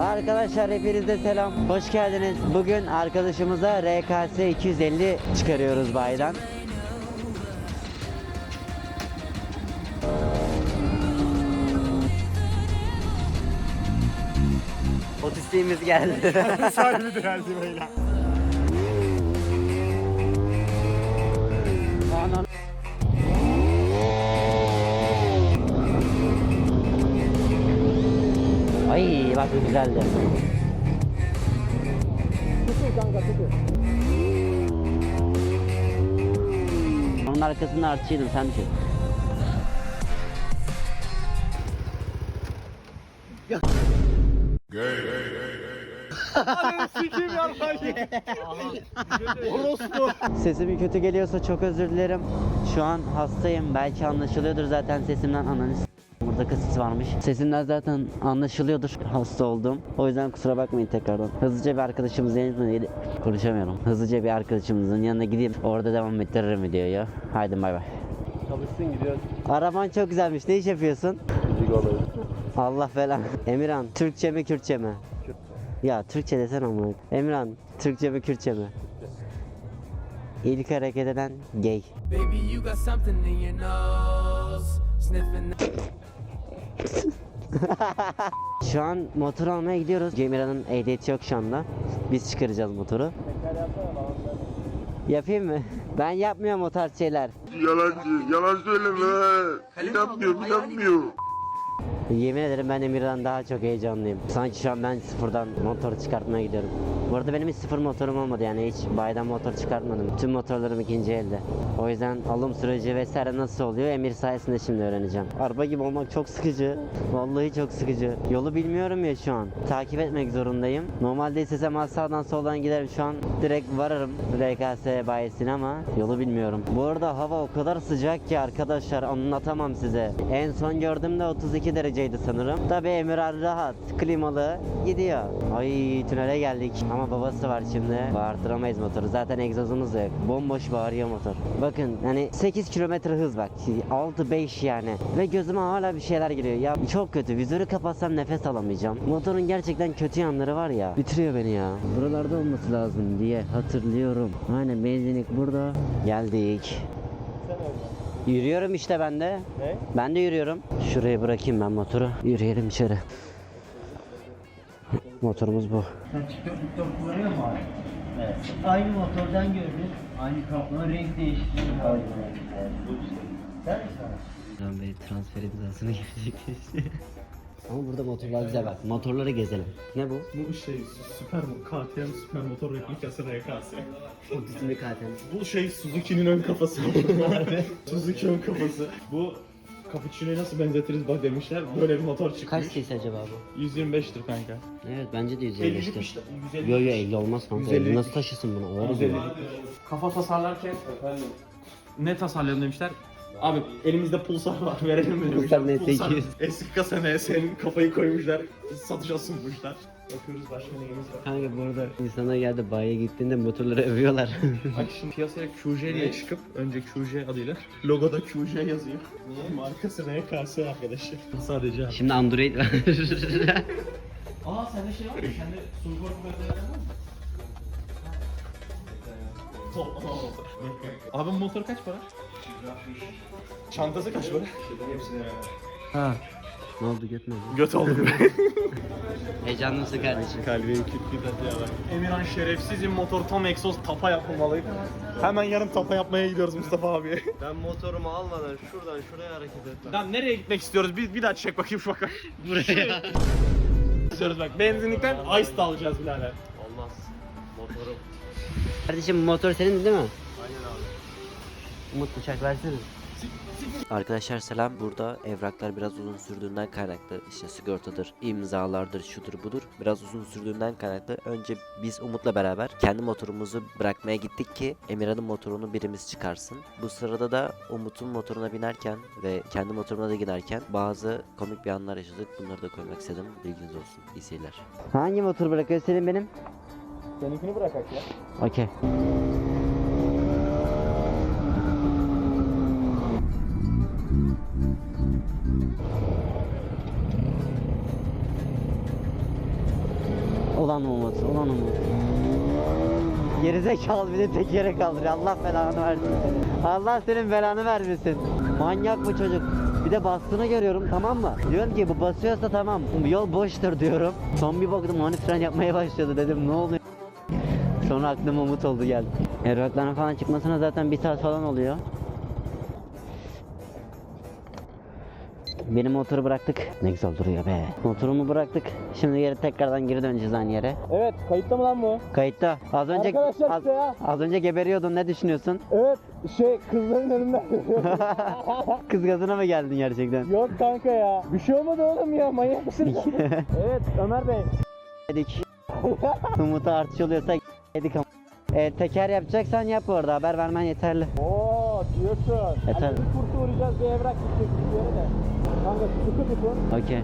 Arkadaşlar hepinize selam. Hoş geldiniz. Bugün arkadaşımıza RKS 250 çıkarıyoruz baydan. Otistiğimiz geldi. Sahibi geldi beyler. Bu güzeldi. Onun arkasında artçıydım sen. Sikim yarmayı. Orospu. Sesim kötü geliyorsa çok özür dilerim. Şu an hastayım. Belki anlaşılıyordur zaten sesimden ananı Burada kısıt varmış. Sesimden zaten anlaşılıyordur hasta olduğum. O yüzden kusura bakmayın tekrardan. Hızlıca bir arkadaşımızın yanına konuşamıyorum. Hızlıca bir arkadaşımızın yanına gideyim. Orada devam ettiririm videoyu. Haydi bay bay. Çalışsın gidiyoruz. Araban çok güzelmiş. Ne iş yapıyorsun? Müzik. Allah falan. Emirhan, Türkçe mi Kürtçe mi? Ya Türkçe desene ama. Emirhan, Türkçe mi Kürtçe mi? İlk hareket eden gay. Baby, you got something in your nose. Sniffing Şu an motor almaya gidiyoruz. Emirhan'ın ehliyeti yok şu anda. Biz çıkaracağız motoru. Yapayım mı? Ben yapmıyorum o tarz şeyler. Yalancı, yalan söyleme. İnanmıyor, inanmıyor. Yemin ederim ben Emir'den daha çok heyecanlıyım. Sanki şu an ben sıfırdan motor çıkartmaya gidiyorum. Bu arada benim hiç sıfır motorum olmadı yani hiç baydan motor çıkartmadım. Tüm motorlarım ikinci elde. O yüzden alım süreci vesaire nasıl oluyor Emir sayesinde şimdi öğreneceğim. Araba gibi olmak çok sıkıcı. Vallahi çok sıkıcı. Yolu bilmiyorum ya şu an. Takip etmek zorundayım. Normalde istesem sağdan soldan giderim şu an direkt varırım RKS bayisine ama yolu bilmiyorum. Bu arada hava o kadar sıcak ki arkadaşlar anlatamam size. En son gördüğümde 32 dereceydi sanırım. Tabi Emirhan rahat, klimalı gidiyor. Ay tünele geldik ama babası var şimdi. Bağırtıramayız motoru. Zaten egzozumuz da yok. Bomboş bağırıyor motor. Bakın hani 8 kilometre hız bak. 6-5 yani. Ve gözüme hala bir şeyler giriyor. Ya çok kötü. Vizörü kapatsam nefes alamayacağım. Motorun gerçekten kötü yanları var ya. Bitiriyor beni ya. Buralarda olması lazım diye hatırlıyorum. Aynen benzinlik burada. Geldik. Yürüyorum işte ben de. Ne? Ben de yürüyorum. Şuraya bırakayım ben motoru. Yürüyelim içeri. Motorumuz bu. kullanıyor mu abi? Evet. Aynı motordan gördük. Aynı kaplama renk değiştiriyor. Sen mi sana? Ben bir transfer imzasını gelecek Ama burada motorlar güzel bak. Motorları gezelim. Ne bu? Bu şey süper KTM süper motor replikası RKS. O bizim bir KTM. Bu şey Suzuki'nin ön kafası. Suzuki ön kafası. Bu Cappuccino'yu nasıl benzetiriz bak demişler. Böyle bir motor çıkmış. Kaç cc acaba bu? 125'tir kanka. Evet bence de 50'lik 155'tir. işte. 150. Yo yo 50 olmaz kanka. 150. Nasıl taşısın bunu? Oğlum 150. ya. Kafa tasarlarken ne tasarlayalım demişler. Abi elimizde pulsar var verelim mi demişler. Pulsar NS200. Eski kasa NS'nin kafayı koymuşlar. Satışa sunmuşlar. Bakıyoruz başka neyimiz var. Kanka bu arada insanlar geldi bayiye gittiğinde motorları övüyorlar. Bak şimdi piyasaya QJ diye çıkıp önce QJ adıyla logoda QJ yazıyor. Markası RKS arkadaşlar. Sadece abi. Şimdi Android var. Aa sende şey var mı? Sende Surgor var mı? Abi motor kaç para? Çantası kaç para? ha. Ne oldu götmedi? Göt oldu Heyecanlı mısın kardeşim? Kalbim kütlü ya Emirhan şerefsizim motor tam egzoz tapa yapılmalı. Hemen yarın tapa yapmaya gidiyoruz Mustafa abi. Ben motorumu almadan şuradan şuraya hareket etmem. Lan nereye gitmek istiyoruz? Bir, bir daha çek bakayım şu bakayım. Buraya. İstiyoruz bak. Benzinlikten ice da alacağız birader. Olmaz. Motorum. Kardeşim motor senin değil mi? Umut bıçak versene. Arkadaşlar selam. Burada evraklar biraz uzun sürdüğünden kaynaklı işte sigortadır, imzalardır, şudur budur. Biraz uzun sürdüğünden kaynaklı önce biz Umut'la beraber kendi motorumuzu bırakmaya gittik ki Emirhan'ın motorunu birimiz çıkarsın. Bu sırada da Umut'un motoruna binerken ve kendi motoruna da giderken bazı komik bir anlar yaşadık. Bunları da koymak istedim. Bilginiz olsun. İyi seyirler. Hangi motor bırakıyor senin benim? Seninkini bırakak ya. Okey. Ulan Umut, ulan Umut. Gerizekalı bir de tekere kaldırıyor. Allah belanı versin. Allah senin belanı vermesin. Manyak bu çocuk. Bir de bastığını görüyorum tamam mı? Diyorum ki bu basıyorsa tamam. Yol boştur diyorum. Son bir baktım hani fren yapmaya başladı dedim ne oluyor? Sonra aklıma umut oldu geldi. Evrakların falan çıkmasına zaten bir saat falan oluyor. Benim motoru bıraktık. Ne güzel duruyor be. Motorumu bıraktık. Şimdi geri tekrardan geri döneceğiz aynı yere. Evet kayıtta mı lan bu? Kayıtta. Az önce Arkadaşlar az, işte ya. az önce geberiyordun. Ne düşünüyorsun? Evet şey kızların önünden. Kız gazına mı geldin gerçekten? Yok kanka ya. Bir şey olmadı oğlum ya manyak mısın? evet Ömer Bey. Dedik. Umut'a artış oluyorsa dedik ama. E, teker yapacaksan yap bu arada. Haber vermen yeterli. Oo diyorsun. Yeter. Hani bir kursu uğrayacağız bir evrak gidecek bir yere de. Kanka sıkı tutun. Okey.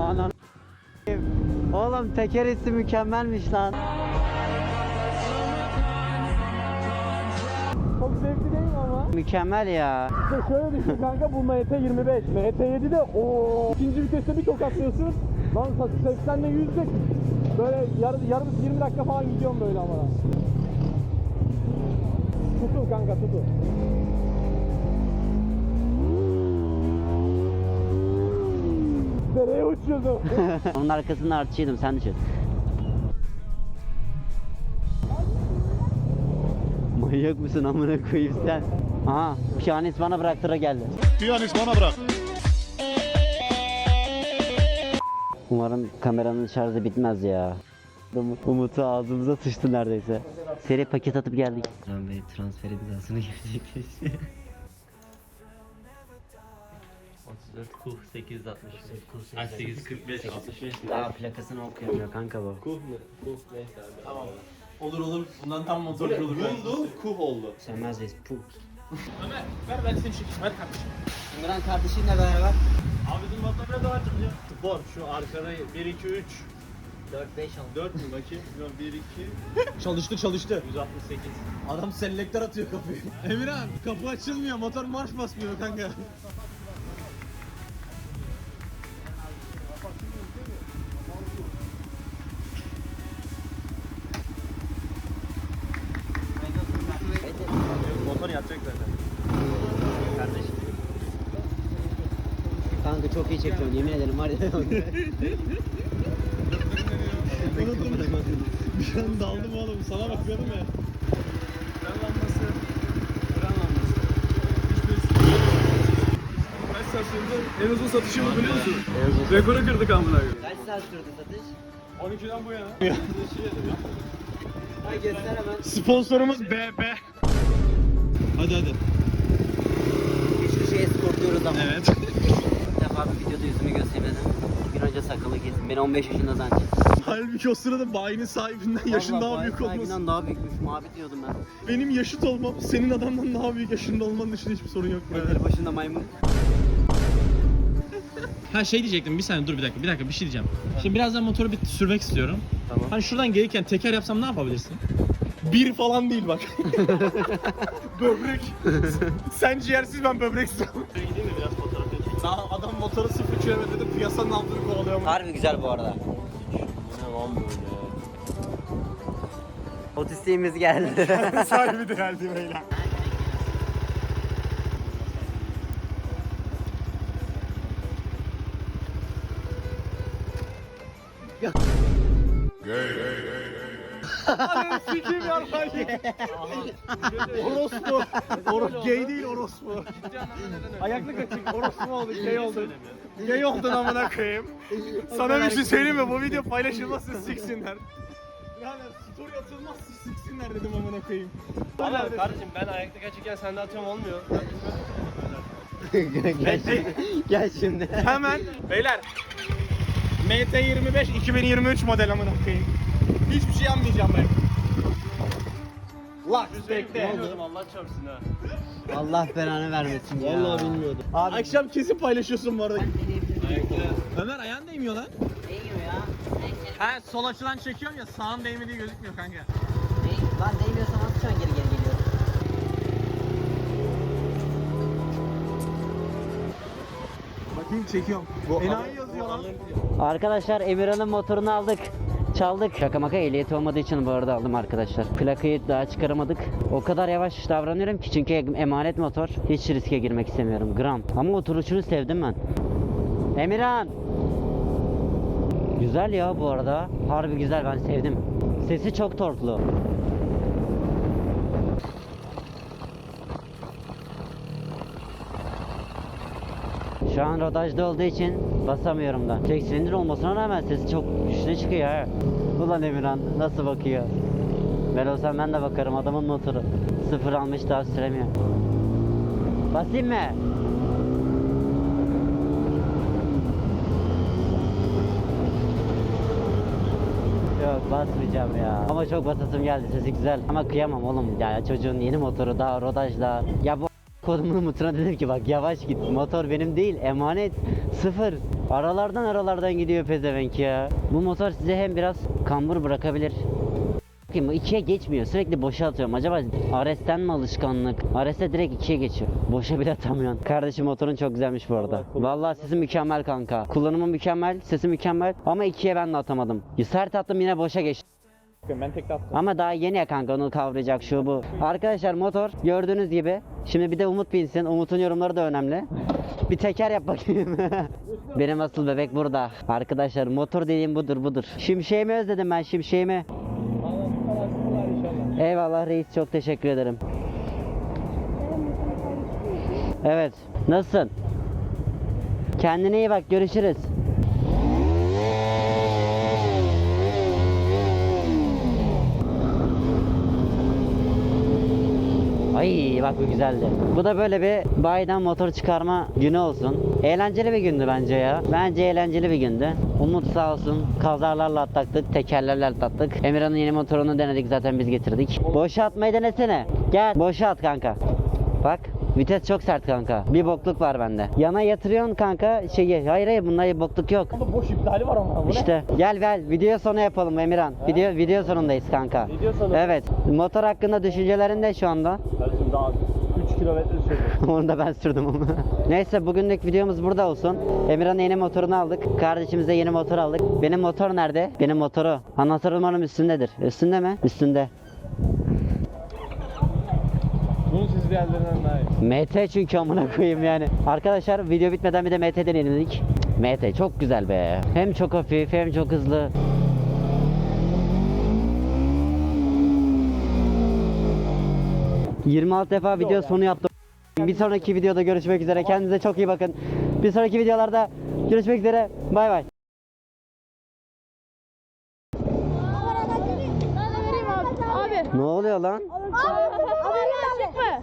Anan Oğlum teker hissi mükemmelmiş lan. Çok zevkli değil mi ama? Mükemmel ya. İşte şöyle düşün kanka bu MT25. MT7'de o ikinci viteste bir tokatlıyorsun. Lan 80'de 100'de böyle yarım, yarım 20 dakika falan gidiyorum böyle ama. Tutun kanka tutun. Nereye uçuyordun? Onun arkasında artçıydım sen düşün. Manyak mısın amına koyayım sen? Aha piyanist bana bıraktıra geldi. Piyanist bana bırak. Umarım kameranın şarjı bitmez ya. Um- Umut'u ağzımıza sıçtı neredeyse. Seri paket atıp geldik. Can Bey transfer edilmesini gerçekleşti. 34 kuh 865. Ay 845 65. Daha plakasını okuyamıyor kanka bu. Kuh mu? Kuh neyse abi. Tamam. olur olur. Bundan tam motorcu olur. Buldu kuh oldu. Sönmez reis. Puh. Ver ben seni çekeyim. Ver kardeşim. İmran kardeşinle beraber. Abi bizim motor ne kadar çıkıyor? Spor şu arkada 1 2 3 4 5 6. 4 mü bakayım? Yok 1 2 Çalıştı çalıştı. 168. Adam selektör atıyor kapıyı. Emirhan kapı açılmıyor motor marş basmıyor kanka. Ya. Bir an daldım oğlum sana bakıyordum ya. Fren lambası. Fren lambası. Kaç saat sürdü? En uzun satışı mı biliyor musun? Rekoru kırdık amına koyayım. Kaç saat sürdü satış? 12'den bu yana. Ay göster hemen. Sponsorumuz BB. Hadi hadi. Üç kişi eskortluyoruz ama. Evet. Bir videoda yüzümü göstermedim. Bir önce sakalı kesin. Ben 15 yaşında zaten. Halbuki o sırada bayinin sahibinden yaşın daha büyük olması. Sahibinden daha büyükmüş. Mavi diyordum ben. Benim yaşıt olmam, senin adamdan daha büyük yaşında olmanın dışında hiçbir sorun yok burada. Başında maymun. Ha şey diyecektim bir saniye dur bir dakika bir dakika bir şey diyeceğim. Şimdi birazdan motoru bir sürmek istiyorum. Tamam. Hani şuradan gelirken teker yapsam ne yapabilirsin? Bir falan değil bak. böbrek. Sen ciğersiz ben böbreksiz. Gideyim mi biraz fotoğraf? Daha adam motoru sıfır kilometrede piyasanın altını kovalıyor. Harbi güzel bu arada. Ne lan böyle? Otistiğimiz geldi. Sahibi de geldi beyler. Sikim yarmayı. orospu. Oros gay değil orospu. Ayaklık açık orospu oldu gay oldu. Gay oldun amına koyayım. Sana bir şey söyleyeyim mi? Bu video paylaşılmazsa siksinler. Yani story atılmazsa siksinler dedim amına koyayım. Ama kardeşim ben ayakta kaçırken sen de atıyorum olmuyor. gel, gel şimdi. Hemen beyler MT25 2023 model amına koyayım. Hiçbir şey yapmayacağım ben. Lak bekle. Bilmiyordum Allah çarpsın ha. Allah belanı vermesin ya. Vallahi bilmiyordum. Abi Akşam kesin paylaşıyorsun bu arada. Ömer ayağın değmiyor lan. değiyor ya. Ha sol açıdan çekiyorum ya sağın değmediği gözükmüyor kanka. Değ- Lan değmiyorsa nasıl şu an geri geri geliyor? Bakayım çekiyorum. Enayi yazıyor lan. Arkadaşlar Emirhan'ın motorunu aldık. Çaldık. Şaka maka ehliyeti olmadığı için bu arada aldım arkadaşlar. Plakayı daha çıkaramadık. O kadar yavaş davranıyorum ki çünkü emanet motor. Hiç riske girmek istemiyorum. Gram. Ama oturuşunu sevdim ben. Emirhan. Güzel ya bu arada. Harbi güzel ben sevdim. Sesi çok torklu. Şu an rodajda olduğu için basamıyorum da. Tek silindir olmasına rağmen sesi çok güçlü çıkıyor. Ulan Emirhan nasıl bakıyor? Ben olsam ben de bakarım adamın motoru. Sıfır almış daha süremiyor. Basayım mı? Yok basmayacağım ya. Ama çok basasım geldi sesi güzel. Ama kıyamam oğlum ya çocuğun yeni motoru daha rodajda. Ya bu kodumun motoruna dedim ki bak yavaş git. Motor benim değil emanet. Sıfır. Aralardan aralardan gidiyor pezevenk ya. Bu motor size hem biraz kambur bırakabilir. Bakayım ikiye geçmiyor. Sürekli boşa atıyorum. Acaba RS'ten mi alışkanlık? RS'e direkt ikiye geçiyor. Boşa bile atamıyorsun. Kardeşim motorun çok güzelmiş bu arada. Vallahi sesi mükemmel kanka. Kullanımı mükemmel, sesi mükemmel. Ama ikiye ben de atamadım. Sert attım yine boşa geçti. Ben tek attım. Ama daha yeni ya kanka onu kavrayacak şu bu. Arkadaşlar motor gördüğünüz gibi. Şimdi bir de Umut binsin. Umut'un yorumları da önemli. Bir teker yap bakayım. Benim asıl bebek burada. Arkadaşlar motor dediğim budur budur. Şimşeğimi özledim ben şimşeğimi. Eyvallah reis çok teşekkür ederim. Evet. Nasılsın? Kendine iyi bak görüşürüz. Ay bak bu güzeldi. Bu da böyle bir bayiden motor çıkarma günü olsun. Eğlenceli bir gündü bence ya. Bence eğlenceli bir gündü. Umut sağ olsun kazalarla atlattık, tekerlerle atlattık. Emirhan'ın yeni motorunu denedik zaten biz getirdik. Boşa atmayı denesene. Gel boşa at kanka. Bak vites çok sert kanka. Bir bokluk var bende. Yana yatırıyorsun kanka şeyi. Hayır hayır bunda bir bokluk yok. Boş iptali var ama bu İşte gel gel video sonu yapalım Emirhan. Video video sonundayız kanka. Video sonu. Evet. Motor hakkında düşüncelerin ne şu anda? Kardeşim daha 3 kilometre sürdü. Onu da ben sürdüm ama. Neyse bugünlük videomuz burada olsun. Emirhan'ın yeni motorunu aldık. Kardeşimize yeni motor aldık. Benim motor nerede? Benim motoru. Anahtar umarım üstündedir. Üstünde mi? Üstünde. Diğerlerinden daha iyi. MT çünkü amına koyayım yani. Arkadaşlar video bitmeden bir de MT deneyelim dedik. MT çok güzel be. Hem çok hafif hem çok hızlı. ...26 defa video sonu yaptım. Bir sonraki videoda görüşmek üzere. Kendinize çok iyi bakın. Bir sonraki videolarda görüşmek üzere. Bay bay. Abi. Ne oluyor lan? Abi. Abi. Abi.